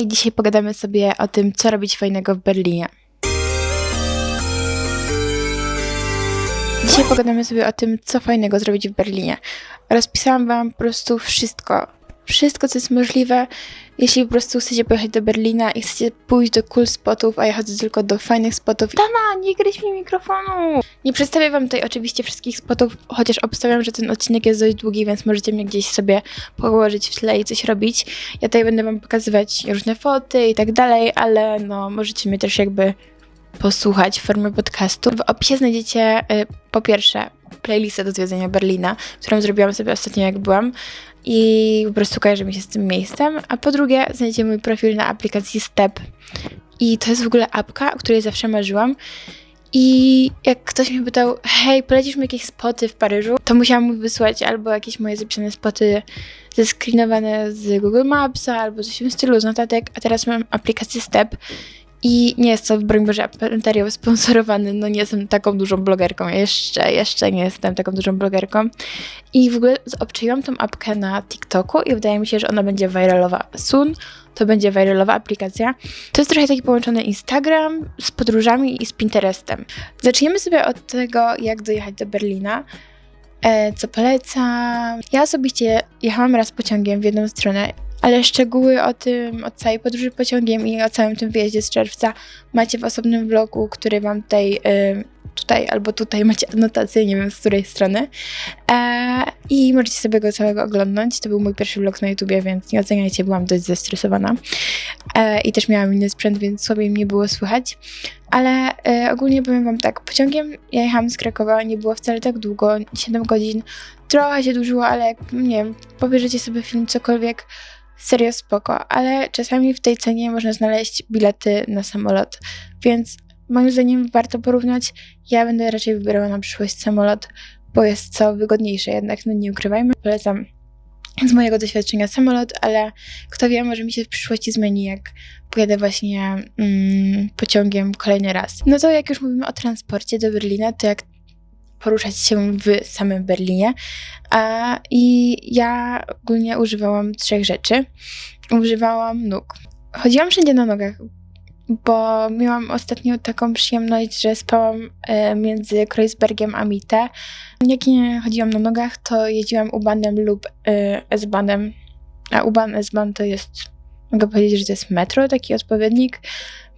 Hej, dzisiaj pogadamy sobie o tym, co robić fajnego w Berlinie. Dzisiaj pogadamy sobie o tym, co fajnego zrobić w Berlinie. Rozpisałam wam po prostu wszystko. Wszystko, co jest możliwe, jeśli po prostu chcecie pojechać do Berlina i chcecie pójść do cool spotów, a ja chodzę tylko do fajnych spotów. Dana, nie gryź mi mikrofonu! Nie przedstawię wam tutaj oczywiście wszystkich spotów, chociaż obstawiam, że ten odcinek jest dość długi, więc możecie mnie gdzieś sobie położyć w tle i coś robić. Ja tutaj będę wam pokazywać różne foty i tak dalej, ale no możecie mnie też jakby posłuchać w formie podcastu. W opisie znajdziecie y, po pierwsze playlistę do zwiedzenia Berlina, którą zrobiłam sobie ostatnio jak byłam i po prostu kojarzy mi się z tym miejscem, a po drugie znajdziecie mój profil na aplikacji Step. I to jest w ogóle apka, o której zawsze marzyłam. I jak ktoś mnie pytał, hej, polecisz mi jakieś spoty w Paryżu, to musiałam mu wysłać albo jakieś moje zapisane spoty zeskrinowane z Google Mapsa, albo coś w tym stylu z notatek, a teraz mam aplikację Step i nie jest to, broń Boże, materiał sponsorowany, no nie jestem taką dużą blogerką, jeszcze, jeszcze nie jestem taką dużą blogerką. I w ogóle obczaiłam tą apkę na TikToku i wydaje mi się, że ona będzie viralowa soon, to będzie viralowa aplikacja. To jest trochę taki połączony Instagram z podróżami i z Pinterestem. Zaczniemy sobie od tego, jak dojechać do Berlina. E, co polecam? Ja osobiście jechałam raz pociągiem w jedną stronę ale szczegóły o tym, o całej podróży pociągiem i o całym tym wyjeździe z czerwca macie w osobnym vlogu, który wam tutaj, tutaj albo tutaj macie anotację, nie wiem z której strony. E, I możecie sobie go całego oglądnąć. To był mój pierwszy vlog na YouTubie, więc nie oceniajcie, byłam dość zestresowana. E, I też miałam inny sprzęt, więc słabiej mnie było słychać. Ale e, ogólnie powiem wam tak, pociągiem ja jechałam z Krakowa, nie było wcale tak długo, 7 godzin. Trochę się dłużyło, ale jak, nie wiem, pobierzecie sobie film, cokolwiek, serio spoko, ale czasami w tej cenie można znaleźć bilety na samolot, więc moim zdaniem warto porównać. Ja będę raczej wybierała na przyszłość samolot, bo jest co wygodniejsze jednak, no nie ukrywajmy. Polecam z mojego doświadczenia samolot, ale kto wie, może mi się w przyszłości zmieni, jak pojadę właśnie mm, pociągiem kolejny raz. No to jak już mówimy o transporcie do Berlina, to jak poruszać się w samym Berlinie. A, I ja ogólnie używałam trzech rzeczy. Używałam nóg. Chodziłam wszędzie na nogach, bo miałam ostatnio taką przyjemność, że spałam e, między Kreuzbergiem a Mitte. Jak nie chodziłam na nogach, to jeździłam U-Bahnem lub e, S-Bahnem. A U-Bahn, S-Bahn to jest, mogę powiedzieć, że to jest metro, taki odpowiednik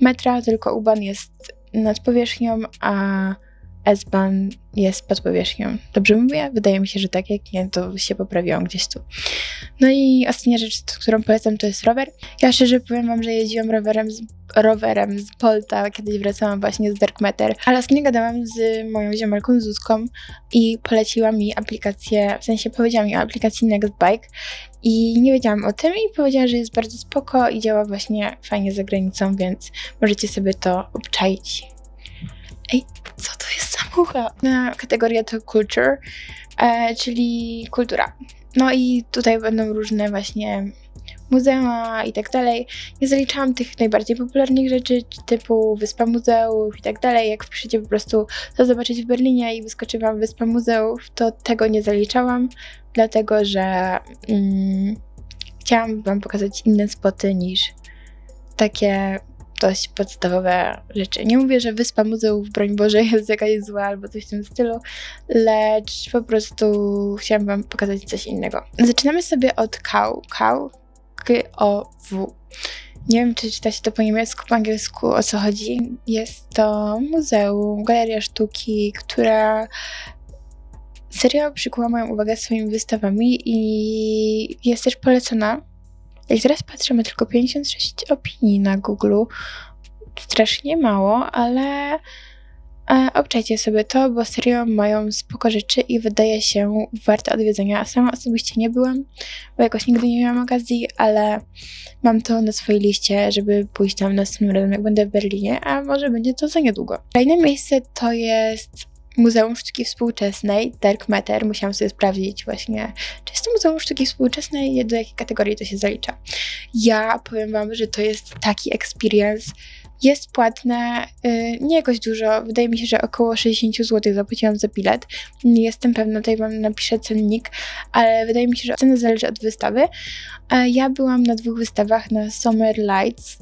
metra, tylko U-Bahn jest nad powierzchnią, a S-Bahn jest pod powierzchnią. Dobrze mówię? Wydaje mi się, że tak, jak nie, to się poprawiłam gdzieś tu. No i ostatnia rzecz, którą polecam, to jest rower. Ja szczerze powiem wam, że jeździłam rowerem z, rowerem z Polta, kiedyś wracałam właśnie z Dark Matter, ale ostatnio gadałam z moją ziomalką Zuzką i poleciła mi aplikację, w sensie powiedziała mi o aplikacji Nextbike i nie wiedziałam o tym i powiedziała, że jest bardzo spoko i działa właśnie fajnie za granicą, więc możecie sobie to obczaić. Ej, co to jest Na kategoria to culture, e, czyli kultura. No i tutaj będą różne właśnie muzea i tak dalej. Nie zaliczałam tych najbardziej popularnych rzeczy, typu Wyspa Muzeów i tak dalej. Jak wpiszecie po prostu co zobaczyć w Berlinie i wyskoczy wam Wyspa Muzeów, to tego nie zaliczałam, dlatego że mm, chciałam wam pokazać inne spoty niż takie dość podstawowe rzeczy. Nie mówię, że Wyspa Muzeów, broń Boże, jest jakaś zła albo coś w tym stylu, lecz po prostu chciałam Wam pokazać coś innego. Zaczynamy sobie od KAU. KAU, K-O-W. Nie wiem, czy czyta się to po niemiecku, po angielsku, o co chodzi. Jest to muzeum, galeria sztuki, która serio przykuła moją uwagę swoimi wystawami i jest też polecona jak teraz patrzę, ma tylko 56 opinii na Google. Strasznie mało, ale e, obczajcie sobie to, bo serio mają spoko rzeczy i wydaje się warte odwiedzenia. Sama osobiście nie byłam, bo jakoś nigdy nie miałam okazji, ale mam to na swojej liście, żeby pójść tam następnym razem, jak będę w Berlinie, a może będzie to za niedługo. Kolejne miejsce to jest Muzeum Sztuki Współczesnej, Dark Matter. Musiałam sobie sprawdzić właśnie, czy jest to Muzeum Sztuki Współczesnej i do jakiej kategorii to się zalicza. Ja powiem Wam, że to jest taki experience. Jest płatne, y, nie jakoś dużo, wydaje mi się, że około 60 zł zapłaciłam za bilet. Nie jestem pewna, tutaj wam napiszę cennik, ale wydaje mi się, że cena zależy od wystawy. Ja byłam na dwóch wystawach na Summer Lights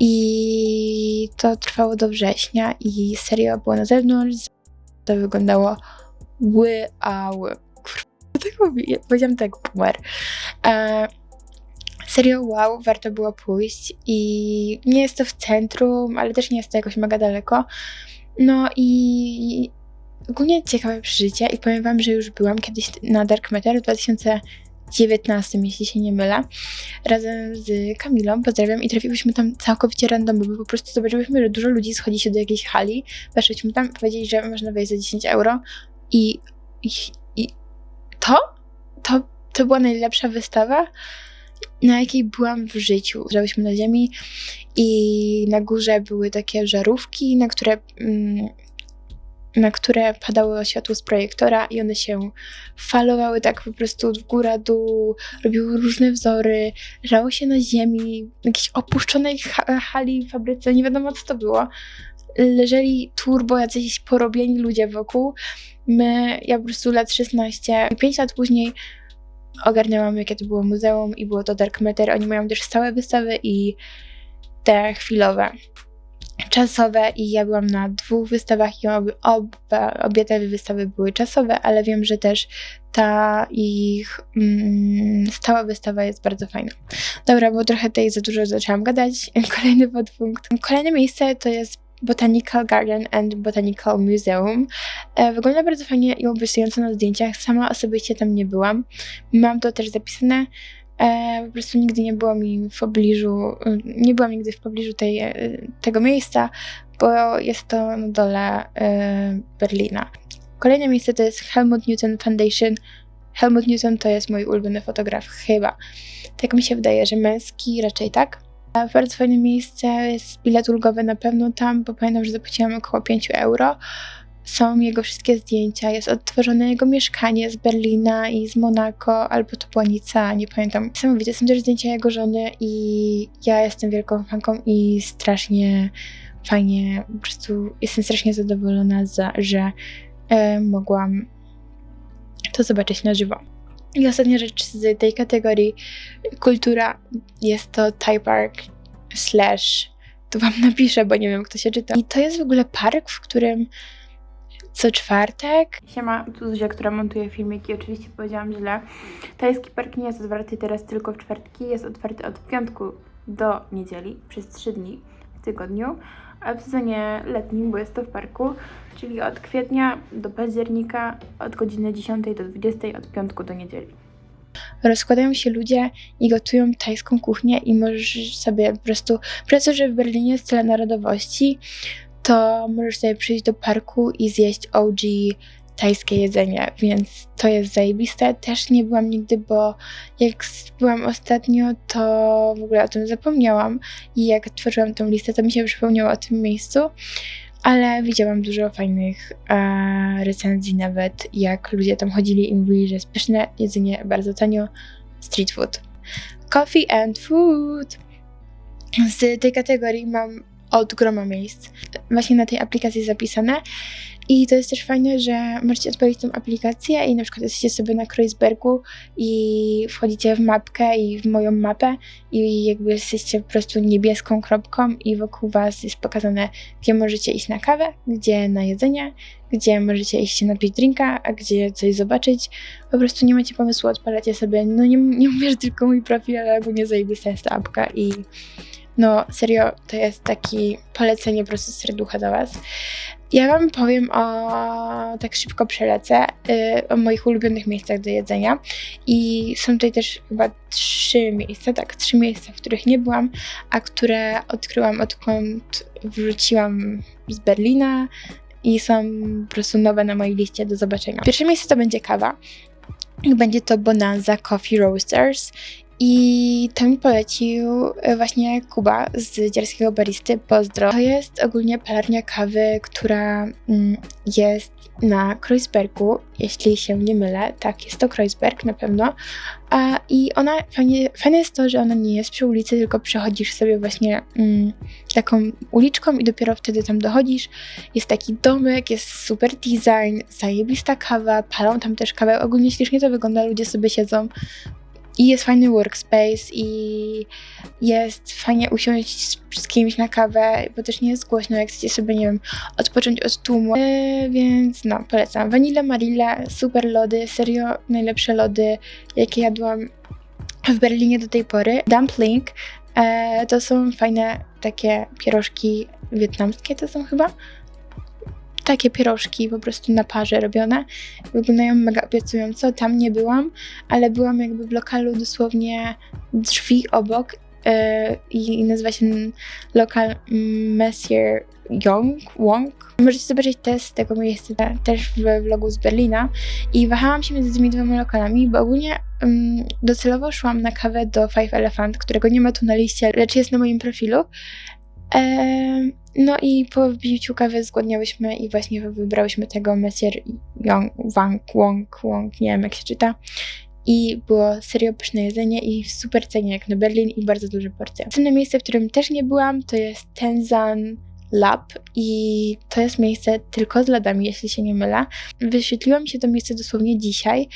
i to trwało do września i serio było na zewnątrz. To wyglądało ły. Kurwa, tak mówię, powiedziałam tak, boomer. E, serio wow, warto było pójść i nie jest to w centrum, ale też nie jest to jakoś mega daleko. No i ogólnie ciekawe przeżycie i powiem wam, że już byłam kiedyś na Dark Matter w 2019, jeśli się nie mylę, razem z Kamilą, pozdrawiam, i trafiłyśmy tam całkowicie randomowo, po prostu zobaczyłyśmy, że dużo ludzi schodzi się do jakiejś hali, weszłyśmy tam, powiedzieli, że można wejść za 10 euro i, i, i to, to, to była najlepsza wystawa, na jakiej byłam w życiu. Leżałyśmy na ziemi i na górze były takie żarówki, na które, mm, na które padało światło z projektora i one się falowały tak po prostu w górę, dół, robiły różne wzory, leżało się na ziemi, w jakiejś opuszczonej ha- hali, fabryce, nie wiadomo co to było. Leżeli turbo jacyś porobieni ludzie wokół. My, ja po prostu lat 16, 5 lat później ogarnęłam, jakie to było muzeum i było to Dark Matter. Oni mają też stałe wystawy i te chwilowe, czasowe i ja byłam na dwóch wystawach i ob, oba, obie te wystawy były czasowe, ale wiem, że też ta ich mm, stała wystawa jest bardzo fajna. Dobra, bo trochę tutaj za dużo zaczęłam gadać. Kolejny podpunkt. Kolejne miejsce to jest Botanical Garden and Botanical Museum. E, wygląda bardzo fajnie i obiecująco na zdjęciach. Sama osobiście tam nie byłam. Mam to też zapisane. E, po prostu nigdy nie było mi w pobliżu, nie byłam nigdy w pobliżu tej, y, tego miejsca, bo jest to na dole y, Berlina. Kolejne miejsce to jest Helmut Newton Foundation. Helmut Newton to jest mój ulubiony fotograf, chyba. Tak mi się wydaje, że męski raczej tak. A Bardzo fajne miejsce, jest bilet ulgowy na pewno tam, bo pamiętam, że zapłaciłam około 5 euro. Są jego wszystkie zdjęcia, jest odtworzone jego mieszkanie z Berlina i z Monako, albo to nie pamiętam. Niesamowite, są też zdjęcia jego żony i ja jestem wielką fanką i strasznie fajnie, po prostu jestem strasznie zadowolona, za, że e, mogłam to zobaczyć na żywo. I ostatnia rzecz z tej kategorii kultura jest to Thai Park slash tu wam napiszę, bo nie wiem kto się czyta. I to jest w ogóle park, w którym co czwartek. Siema, tu Zuzia, która montuje filmiki. Oczywiście powiedziałam źle. Tajski park nie jest otwarty teraz tylko w czwartki. Jest otwarty od piątku do niedzieli przez 3 dni w tygodniu. A w sezonie letnim, bo jest to w parku, czyli od kwietnia do października, od godziny 10 do 20, od piątku do niedzieli rozkładają się ludzie i gotują tajską kuchnię i możesz sobie po prostu, że w Berlinie jest tyle narodowości, to możesz sobie przyjść do parku i zjeść OG tajskie jedzenie, więc to jest zajebiste. Też nie byłam nigdy, bo jak byłam ostatnio, to w ogóle o tym zapomniałam i jak tworzyłam tą listę, to mi się przypomniało o tym miejscu, ale widziałam dużo fajnych e, recenzji nawet, jak ludzie tam chodzili i mówili, że jest pyszne jedzenie, bardzo tanio, street food. Coffee and food. Z tej kategorii mam od groma miejsc właśnie na tej aplikacji zapisane. I to jest też fajne, że możecie odpalić tą aplikację i na przykład jesteście sobie na Kreuzbergu i wchodzicie w mapkę i w moją mapę i jakby jesteście po prostu niebieską kropką i wokół was jest pokazane, gdzie możecie iść na kawę, gdzie na jedzenie, gdzie możecie iść się napić drinka, a gdzie coś zobaczyć. Po prostu nie macie pomysłu, odpalacie sobie, no nie, nie mówię, tylko mój profil, ale ogólnie zajebista jest ta apka i no serio, to jest taki polecenie po prostu serducha do Was. Ja Wam powiem o, tak szybko przelecę, y, o moich ulubionych miejscach do jedzenia i są tutaj też chyba trzy miejsca, tak, trzy miejsca, w których nie byłam, a które odkryłam odkąd wróciłam z Berlina i są po prostu nowe na mojej liście do zobaczenia. Pierwsze miejsce to będzie kawa. Będzie to Bonanza Coffee Roasters I to mi polecił e, właśnie Kuba z Dziarskiego Baristy. Pozdro. To jest ogólnie palarnia kawy, która mm, jest na Kreuzbergu, jeśli się nie mylę. Tak, jest to Kreuzberg na pewno. A, I ona, fajnie, fajne jest to, że ona nie jest przy ulicy, tylko przechodzisz sobie właśnie mm, taką uliczką i dopiero wtedy tam dochodzisz. Jest taki domek, jest super design, zajebista kawa, palą tam też kawę. Ogólnie ślicznie to wygląda, ludzie sobie siedzą. I jest fajny workspace i jest fajnie usiąść z- z kimś na kawę, bo też nie jest głośno, jak chcecie sobie, nie wiem, odpocząć od tłumu. Yy, więc no, polecam. Vanilla Marilla, super lody, serio najlepsze lody, jakie jadłam w Berlinie do tej pory. Dumpling e, to są fajne takie pierożki wietnamskie, to są chyba takie pierożki po prostu na parze robione. Wyglądają mega obiecująco. Tam nie byłam, ale byłam jakby w lokalu dosłownie drzwi obok e, i nazywa się lokal Messier Young, Wong. Możecie zobaczyć test tego miejsca te- też w vlogu z Berlina i wahałam się między tymi dwoma lokalami, bo ogólnie um, docelowo szłam na kawę do Five Elephant, którego nie ma tu na liście, lecz jest na moim profilu. Em, no i po wbiciu kawy zgłodniałyśmy i właśnie wybrałyśmy tego Messier Young, Wang, Wong, Wong, nie wiem jak się czyta. I było serio pyszne jedzenie i super cenie jak na Berlin i bardzo duże porcje. Następne miejsce, w którym też nie byłam, to jest Tenzan Lab i to jest miejsce tylko z lodami, jeśli się nie mylę. Wyświetliło mi się to miejsce dosłownie dzisiaj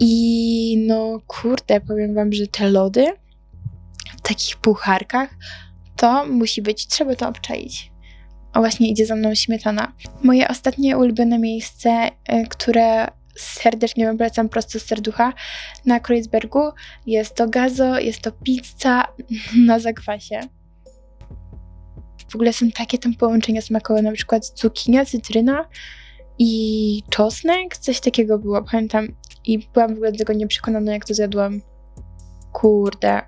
i no kurde, powiem wam, że te lody w takich pucharkach to musi być, trzeba to obczaić. O właśnie idzie za mną śmietana. Moje ostatnie ulubione miejsce, y, które serdecznie wam polecam prosto z serducha na Kreuzbergu jest to gazo, jest to pizza na zakwasie. W ogóle są takie tam połączenia smakowe, na przykład cukinia, cytryna i czosnek, coś takiego było, pamiętam. I byłam w ogóle tego nieprzekonana, jak to zjadłam. Kurde,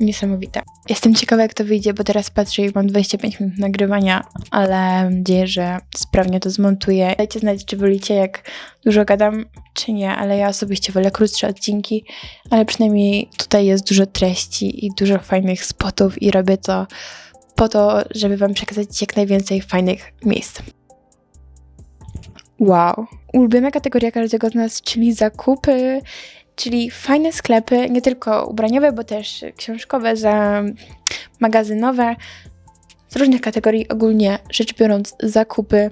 niesamowite. Jestem ciekawa, jak to wyjdzie, bo teraz patrzę i mam 25 minut nagrywania, ale mam nadzieję, że sprawnie to zmontuję. Dajcie znać, czy wolicie, jak dużo gadam, czy nie, ale ja osobiście wolę krótsze odcinki, ale przynajmniej tutaj jest dużo treści i dużo fajnych spotów i robię to po to, żeby wam przekazać jak najwięcej fajnych miejsc. Wow. Ulubiona kategoria każdego z nas, czyli zakupy, czyli fajne sklepy, nie tylko ubraniowe, bo też książkowe, za magazynowe, z różnych kategorii ogólnie rzecz biorąc zakupy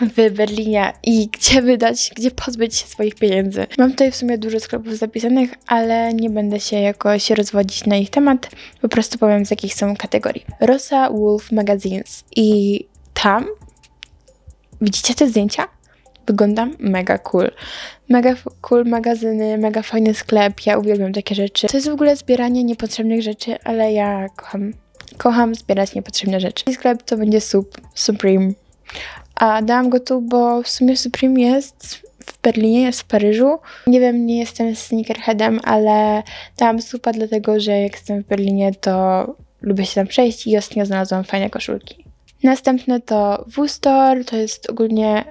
w Berlinie i gdzie wydać, gdzie pozbyć się swoich pieniędzy. Mam tutaj w sumie dużo sklepów zapisanych, ale nie będę się jakoś rozwodzić na ich temat, po prostu powiem z jakich są kategorii. Rosa Wolf Magazines i tam widzicie te zdjęcia? Wyglądam mega cool. Mega cool magazyny, mega fajny sklep, ja uwielbiam takie rzeczy. To jest w ogóle zbieranie niepotrzebnych rzeczy, ale ja kocham, kocham zbierać niepotrzebne rzeczy. I sklep to będzie Sup, Supreme. A dałam go tu, bo w sumie Supreme jest w Berlinie, jest w Paryżu. Nie wiem, nie jestem sneakerheadem, ale dałam Supa dlatego, że jak jestem w Berlinie, to lubię się tam przejść i ostatnio znalazłam fajne koszulki. Następne to W-Store, to jest ogólnie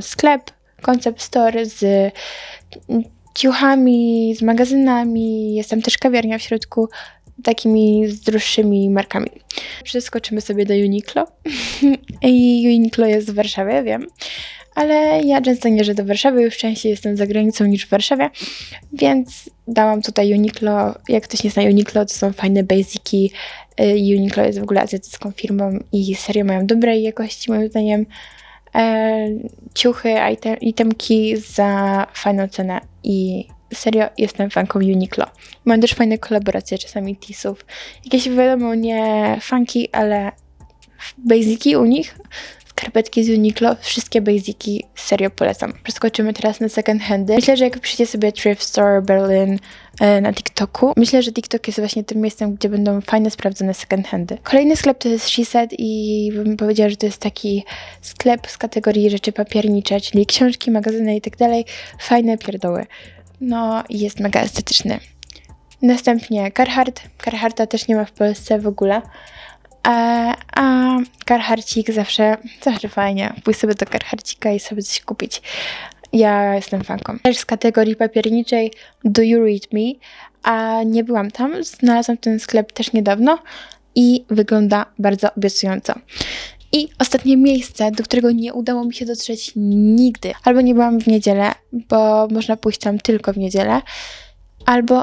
sklep, concept store z ciuchami, z magazynami, jest tam też kawiarnia w środku, takimi z droższymi markami. Przeskoczymy sobie do Uniqlo. I Uniqlo jest w Warszawie, wiem. Ale ja często nie do Warszawy, już częściej jestem za granicą niż w Warszawie, więc dałam tutaj Uniqlo. Jak ktoś nie zna Uniqlo, to są fajne basiki. Y, Uniqlo jest w ogóle azjatycką firmą i serio mają dobrej jakości, moim zdaniem. E, ciuchy, item, itemki za fajną cenę i serio jestem fanką Uniqlo. Mają też fajne kolaboracje czasami teesów. Jakieś wiadomo nie funky, ale basiki u nich, skarpetki z Uniqlo, wszystkie basiki serio polecam. Przeskoczymy teraz na second handy. Myślę, że jak piszecie sobie Thrift Store Berlin e, na TikToku, myślę, że TikTok jest właśnie tym miejscem, gdzie będą fajne, sprawdzone second handy. Kolejny sklep to jest SheSaid i bym powiedziała, że to jest taki sklep z kategorii rzeczy papiernicze, czyli książki, magazyny i tak dalej. Fajne pierdoły. No i jest mega estetyczny. Następnie Carhartt. Carhartta też nie ma w Polsce w ogóle. A, a Carharcik zawsze, zawsze fajnie. Pójść sobie do Carharcika i sobie coś kupić. Ja jestem fanką. Też z kategorii papierniczej Do You Read Me, a nie byłam tam. Znalazłam ten sklep też niedawno i wygląda bardzo obiecująco. I ostatnie miejsce, do którego nie udało mi się dotrzeć nigdy, albo nie byłam w niedzielę, bo można pójść tam tylko w niedzielę, albo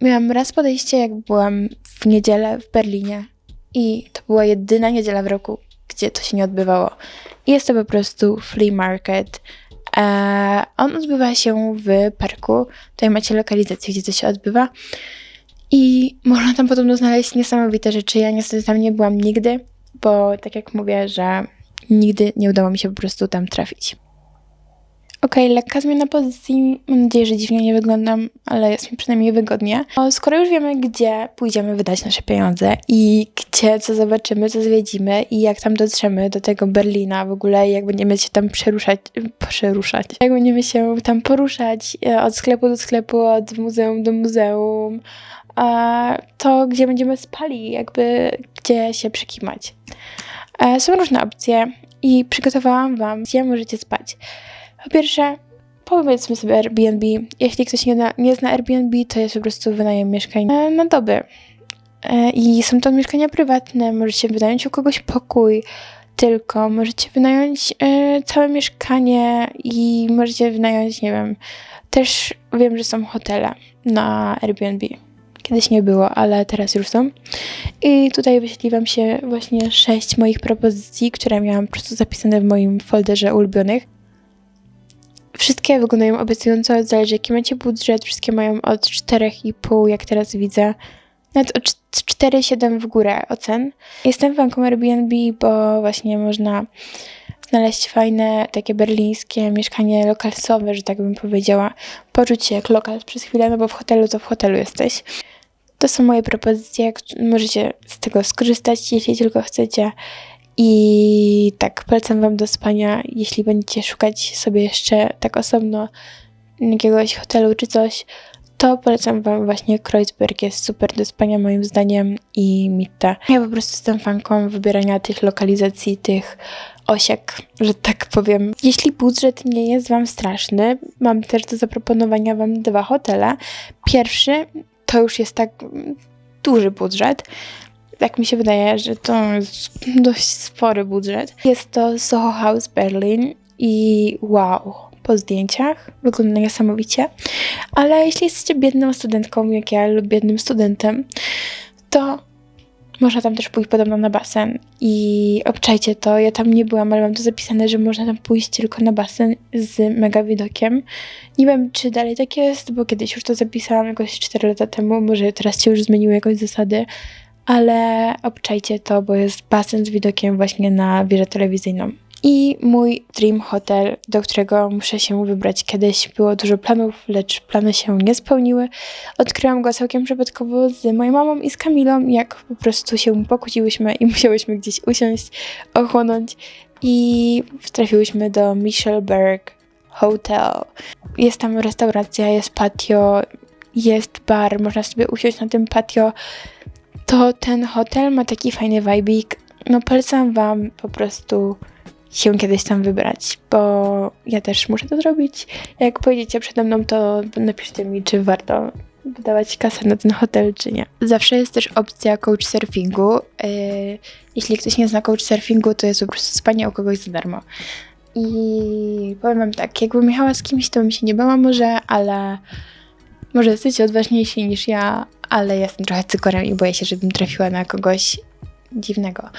miałam raz podejście, jak byłam w niedzielę w Berlinie i to była jedyna niedziela w roku, gdzie to się nie odbywało. Jest to po prostu flea market. Eee, on odbywa się w parku. Tutaj macie lokalizację, gdzie to się odbywa. I można tam podobno znaleźć niesamowite rzeczy. Ja niestety tam nie byłam nigdy, bo tak jak mówię, że nigdy nie udało mi się po prostu tam trafić. Okej, lekka zmiana pozycji. Mam nadzieję, że dziwnie nie wyglądam, ale jest mi przynajmniej wygodnie. Skoro już wiemy, gdzie pójdziemy wydać nasze pieniądze i gdzie co zobaczymy, co zwiedzimy i jak tam dotrzemy do tego Berlina w ogóle, jak będziemy się tam przeruszać, przeruszać, jak będziemy się tam poruszać e, od sklepu do sklepu, od muzeum do muzeum, a to gdzie będziemy spali, jakby gdzie się przekimać. E, Są różne opcje i przygotowałam Wam, gdzie możecie spać. Po pierwsze, powiedzmy sobie Airbnb. Jeśli ktoś nie, na, nie zna Airbnb, to jest po prostu wynajem mieszkań na doby. E, I są to mieszkania prywatne, możecie wynająć u kogoś pokój tylko, możecie wynająć e, całe mieszkanie i możecie wynająć, nie wiem, też wiem, że są hotele na Airbnb. Kiedyś nie było, ale teraz już są. I tutaj wyświetli Wam się właśnie sześć moich propozycji, które miałam po prostu zapisane w moim folderze ulubionych. Wszystkie wyglądają obiecująco, zależy jaki macie budżet. Wszystkie mają od 4,5, jak teraz widzę, nawet od 4,7 w górę ocen. Jestem fanką Airbnb, bo właśnie można znaleźć fajne, takie berlińskie mieszkanie lokalsowe, że tak bym powiedziała. Poczuć się jak lokal przez chwilę, no bo w hotelu to w hotelu jesteś. To są moje propozycje, możecie z tego skorzystać, jeśli tylko chcecie. I tak, polecam Wam do spania, jeśli będziecie szukać sobie jeszcze tak osobno jakiegoś hotelu czy coś, to polecam Wam właśnie Kreuzberg, jest super do spania moim zdaniem i Mitte. Ja po prostu jestem fanką wybierania tych lokalizacji, tych osiek, że tak powiem. Jeśli budżet nie jest Wam straszny, mam też do zaproponowania Wam dwa hotele. Pierwszy to już jest tak duży budżet, tak mi się wydaje, że to jest dość spory budżet. Jest to Soho House Berlin i wow, po zdjęciach wygląda niesamowicie. Ale jeśli jesteście biedną studentką, jak ja, lub biednym studentem, to można tam też pójść podobno na basen i obczajcie to. Ja tam nie byłam, ale mam to zapisane, że można tam pójść tylko na basen z mega widokiem. Nie wiem, czy dalej tak jest, bo kiedyś już to zapisałam jakoś 4 lata temu, może teraz się już zmieniły jakoś zasady, ale obczajcie to, bo jest basen z widokiem właśnie na wieżę telewizyjną. I mój dream hotel, do którego muszę się wybrać kiedyś. Było dużo planów, lecz plany się nie spełniły. Odkryłam go całkiem przypadkowo z moją mamą i z Kamilą, jak po prostu się pokłóciłyśmy i musiałyśmy gdzieś usiąść, ochłonąć i trafiłyśmy do Michelberg Hotel. Jest tam restauracja, jest patio, jest bar, można sobie usiąść na tym patio to ten hotel ma taki fajny vibik. No polecam Wam po prostu się kiedyś tam wybrać, bo ja też muszę to zrobić. Jak pojedziecie przede mną, to napiszcie mi, czy warto wydawać kasę na ten hotel, czy nie. Zawsze jest też opcja couchsurfingu. Yy, jeśli ktoś nie zna couchsurfingu, to jest po prostu spanie u kogoś za darmo. I powiem wam tak, jakbym jechała z kimś, to bym się nie bała może, ale może jesteście odważniejsi niż ja, ale jestem trochę cykorem i boję się, żebym trafiła na kogoś dziwnego.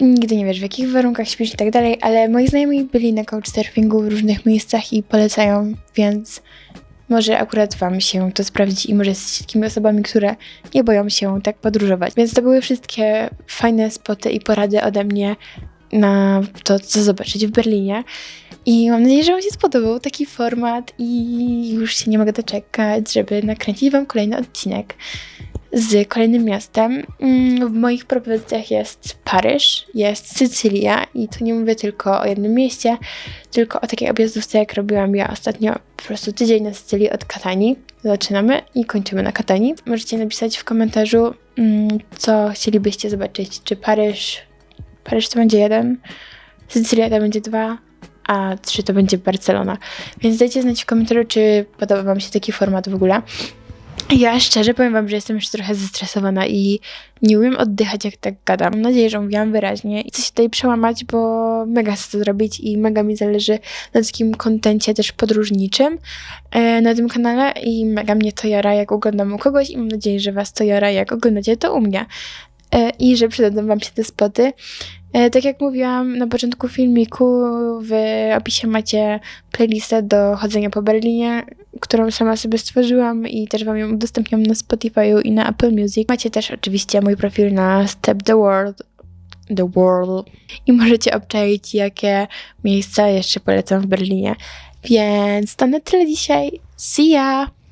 Nigdy nie wiesz, w jakich warunkach śpisz i tak dalej, ale moi znajomi byli na couchsurfingu w różnych miejscach i polecają, więc może akurat Wam się to sprawdzi i może jesteście takimi osobami, które nie boją się tak podróżować. Więc to były wszystkie fajne spoty i porady ode mnie na to, co zobaczyć w Berlinie. I mam nadzieję, że Wam się spodobał taki format i już się nie mogę doczekać, żeby nakręcić Wam kolejny odcinek z kolejnym miastem. Mm, w moich propozycjach jest Paryż, jest Sycylia i tu nie mówię tylko o jednym mieście, tylko o takiej objazdówce, jak robiłam ja ostatnio, po prostu tydzień na Sycylii od Katani. Zaczynamy i kończymy na Katani. Możecie napisać w komentarzu, mm, co chcielibyście zobaczyć, czy Paryż, Paryż to będzie jeden, Sycylia to będzie dwa, a trzy to będzie Barcelona. Więc dajcie znać w komentarzu, czy podoba Wam się taki format w ogóle. Ja szczerze powiem wam, że jestem już trochę zestresowana i nie umiem oddychać, jak tak gadam. Mam nadzieję, że mówiłam wyraźnie i chcę się tutaj przełamać, bo mega chcę to zrobić i mega mi zależy na takim kontencie też podróżniczym e, na tym kanale i mega mnie to jara, jak oglądam u kogoś i mam nadzieję, że was to jara, jak oglądacie to u mnie. E, I że przydadzą wam się te spoty. E, Tak jak mówiłam na początku filmiku, w opisie macie playlistę do chodzenia po Berlinie, którą sama sobie stworzyłam i też wam ją udostępniam na Spotify'u i na Apple Music. Macie też oczywiście mój profil na Step the World. The World. I możecie obczaić, jakie miejsca jeszcze polecam w Berlinie. Więc to na tyle dzisiaj. See ya!